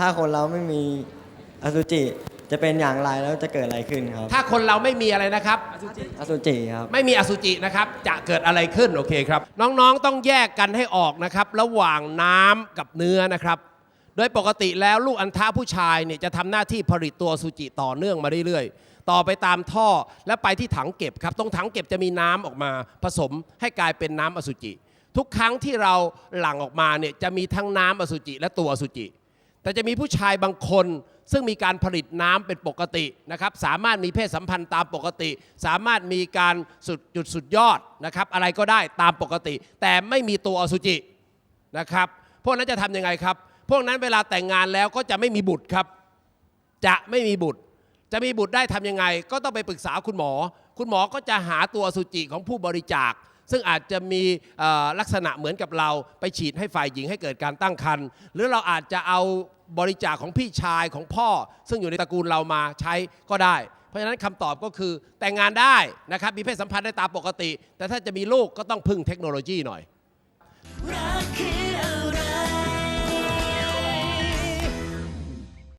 ถ้าคนเราไม่มีอสุจิจะเป็นอย่างไรแล้วจะเกิดอะไรขึ้นครับ ถ้าคนเราไม่มีอะไรนะครับ อสุจิครับ ไม่มีอสุจินะครับ จะเกิดอะไรขึ้นโอเคครับ น้องๆต้องแยกกันให้ออกนะครับ ระหว่างน้ำกับเนื้อนะครับ โดยปกติแล้วลูกอัณฑะผู้ชายเนี่ยจะทำหน้าที่ผลิตตัวอสุจิต่อเนื่องมาเรื่อยๆ ต่อไปตามท่อและไปที่ถังเก็บครับ ตรงถังเก็บจะมีน้ำออกมา ผสมให้กลายเป็นน้ำอสุจิ ทุกครั้งที่เราหลั่งออกมาเนี่ยจะมีทั้งน้ำอสุจิ และตัวอสุจิ แต่จะมีผู้ชายบางคน ซึ่งมีการผลิตน้ำเป็นปกตินะครับสามารถมีเพศสัมพันธ์ตามปกติ สามารถมีการสุดจุดสุดยอดนะครับอะไรก็ได้ตามปกติ แต่ไม่มีตัวอสุจินะครับพวกนั้นจะทำยังไงครับ พวกนั้นเวลาแต่งงานแล้วก็จะไม่มีบุตรครับ จะไม่มีบุตร จะมีบุตรได้ทำยังไง ก็ต้องไปปรึกษาคุณหมอ คุณหมอก็จะหาตัวอสุจิของผู้บริจาค ซึ่งอาจจะมีลักษณะเหมือนกับเราไปฉีดให้ฝ่ายหญิงให้เกิดการตั้งครรภ์หรือเราอาจจะเอาบริจาคของพี่ชายของพ่อ ซึ่งอยู่ในตระกูลเรามาใช้ก็ได้ เพราะฉะนั้นคำตอบก็คือแต่งงานได้นะครับมีเพศสัมพันธ์ได้ตามปกติ แต่ถ้าจะมีลูกก็ต้องพึ่งเทคโนโลยีหน่อย